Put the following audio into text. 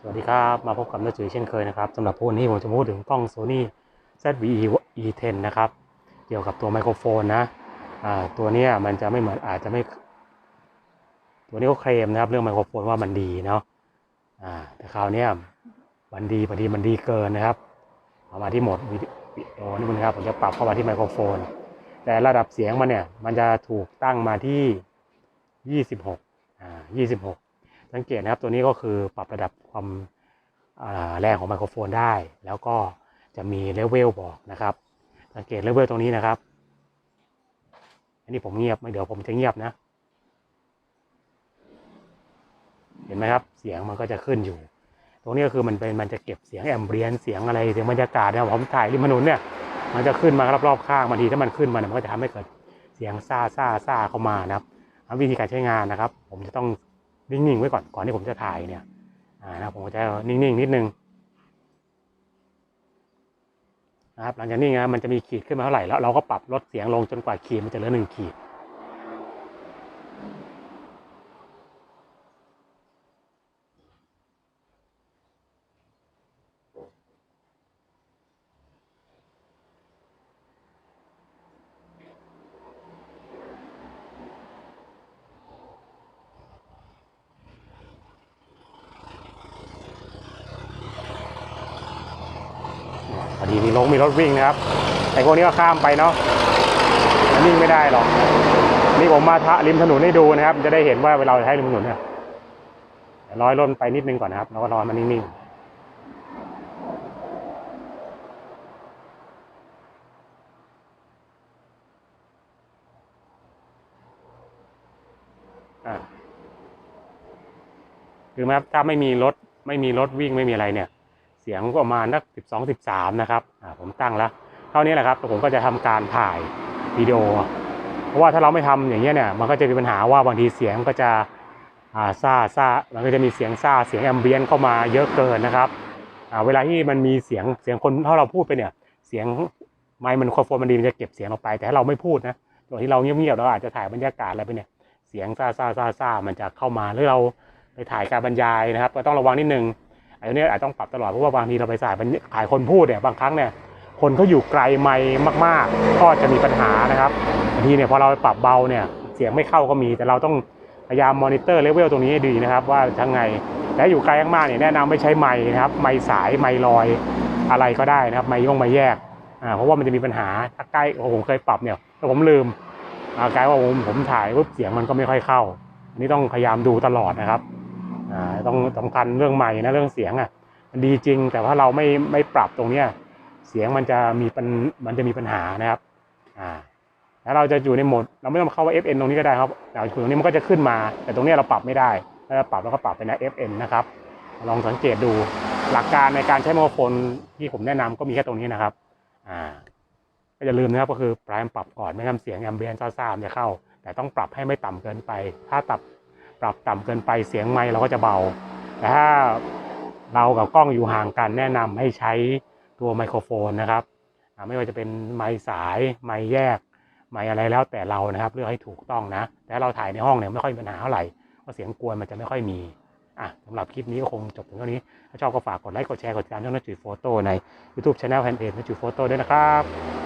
สวัสดีครับ มาพบกับน้าจุ๋ยเช่นเคยนะครับสำหรับวันนี้ผมจะพูดถึงกล้อง Sony ZVE E10 นะครับ เกี่ยวกับตัวไมโครโฟนนะตัวนี้มันจะไม่เหมือนอาจจะไม่ ตัวนี้ก็เคลมนะครับเรื่องไมโครโฟนว่ามันดีเนาะแต่คราวนี้มันดีพอดีมันดีเกินนะครับเอามาที่โหมดวิดีโอนี่มันครับผมจะปรับเข้ามาที่ไมโครโฟน แต่ระดับเสียงมันเนี่ยมันจะถูกตั้งมาที่ 26อ่า26 สังเกตนะครับตัวนี้ก็คือปรับระดับความแรงของไมโครโฟนได้ แล้วก็จะมีเลเวลบอกนะครับ สังเกตเลเวลตรงนี้นะครับ อันนี้ผมเงียบไม่เดี๋ยวผมจะเงียบนะ เห็นไหมครับ เสียงมันก็จะขึ้นอยู่ ตรงนี้ก็คือมันเป็นมันจะเก็บเสียงแอมเบียนเสียงอะไรเสียงบรรยากาศเนี่ยผมถ่ายริมถนนเนี่ยมันจะขึ้นมารอบๆข้างบางทีถ้ามันขึ้นมันมันก็จะทำให้เกิดเสียงซ่าซ่าซ่าเข้ามานะครับวิธีการใช้งานนะครับ ผมจะต้อง นิ่งๆไว้ก่อนก่อนที่ผมจะถ่ายเนี่ยนะผมจะนิ่งๆนิดนึงนะครับหลังจากนี้นะมันจะมีขีดขึ้นมาเท่าไหร่แล้วเราก็ปรับลดเสียงลงจนกว่าขีดมันจะเหลือหนึ่งขีด พอดีมีรถมีรถวิ่งนะครับไอ้พวกนี้ก็ข้ามไปเนาะมันวิ่งไม่ได้หรอกนี่ผมมาทะริมถนนให้ดูนะครับ จะได้เห็นว่าเวลาใช้ริมถนนเนี่ยร้อยร่นไปนิดนึงก่อนนะครับแล้วก็รอมันนิ่งๆคือไหมครับถ้าไม่มีรถไม่มีรถวิ่งไม่มีอะไรเนี่ย สียงประมาณนักสิบสองสิบสามนะครับอ่าผมตั้งแล้ว เท่านี้แหละครับแล้วผมก็จะทำการถ่ายวิดีโอ เพราะว่าถ้าเราไม่ทำอย่างเงี้ยเนี่ยมันก็จะมีปัญหาว่าบางทีเสียงก็จะอาซ่าซ่ามันก็จะมีเสียงซ่าเสียงแอมเบียนเข้ามาเยอะเกินนะครับอ่าเวลาที่มันมีเสียงเสียงคนถ้าเราพูดไปเนี่ยเสียงไมค์มันครโฟนมันดีมันจะเก็บเสียงออกไปแต่ถ้าเราไม่พูดนะตรงที่เราเงียบๆเราอาจจะถ่ายบรรยากาศอะไรไปเนี่ยเสียงซ่าซ่าซ่าซ่ามันจะเข้ามาหรือเราไปถ่ายการบรรยายนะครับ ก็ต้องระวังนิดนึง ไอ้เนี้อาจต้องปรับตลอดเพราะว่าบางทีเราไปสายขายคนพูดเนี่ยบางครั้งเนี่ยคนเขาอยู่ไกลไมค์มาก ๆ ก็จะมีปัญหานะครับบางทีเนี่ยพอเราปรับเบาเนี่ยเสียงไม่เข้าก็มีแต่เราต้องพยายามมอนิเตอร์เลเวลตรงนี้ให้ดีนะครับ ว่าทั้งไงและอยู่ไกลมากๆเนี่ยแนะนำไม่ใช้ไมค์นะครับไมค์สายไมค์ลอยอะไรก็ได้นะครับไมค์ย่งไมค์แยกอ่าเพราะว่ามันจะมีปัญหาถ้าใกล้โอ้ผมเคยปรับเนี่ยแต่ผมลืมอ่ากลายว่าผมผมถ่ายปุ๊บเสียงมันก็ไม่ค่อยเข้า อันนี้ต้องพยายามดูตลอดนะครับ อ่าต้องสำคัญเรื่องใหม่นะเรื่องเสียงอะมันดีจริง แต่ว่าเราไม่ไม่ปรับตรงเนี้ยเสียงมันจะมีปัญมันจะมีปัญหานะครับอ่าแล้วเราจะอยู่ในโหมดเราไม่ต้องเข้าว่า FN ตรงนี้ก็ได้ครับแต่ตรงนี้มันก็จะขึ้นมา แต่ตรงนี้เราปรับไม่ได้ถ้าเราปรับเราก็ปรับเป็น FN นะครับ ลองสังเกตดูหลักการในการใช้ไมโครโฟนที่ผมแนะนำก็มีแค่ตรงนี้นะครับอ่าก็อย่าลืมนะครับก็คือปลายปรับก่อนไม่งั้นเสียงแอมเบียนซ่าๆมันจะเข้า แต่ต้องปรับให้ไม่ต่ำเกินไป ถ้าตับ ปรับต่ำเกินไปเสียงไมค์เราก็จะเบา แต่ถ้าเรากับกล้องอยู่ห่างกันแนะนำให้ใช้ตัวไมโครโฟนนะครับ ไม่ว่าจะเป็นไมค์สายไมค์แยก ไมค์อะไรแล้วแต่เรานะครับ เลือกให้ถูกต้องนะ แต่เราถ่ายในห้องเนี่ยไม่ค่อยมีปัญหาเท่าไหร่เพราะเสียงกวนมันจะไม่ค่อยมีอะสำหรับคลิปนี้ก็คงจบถึงเท่านี้ ถ้าชอบก็ฝากกดไลค์ กดแชร์ กดติดตามช่องนักจุยโฟโต้ใน YouTube Channel แฟนเพจนักจุยโฟโต้ด้วยนะครับ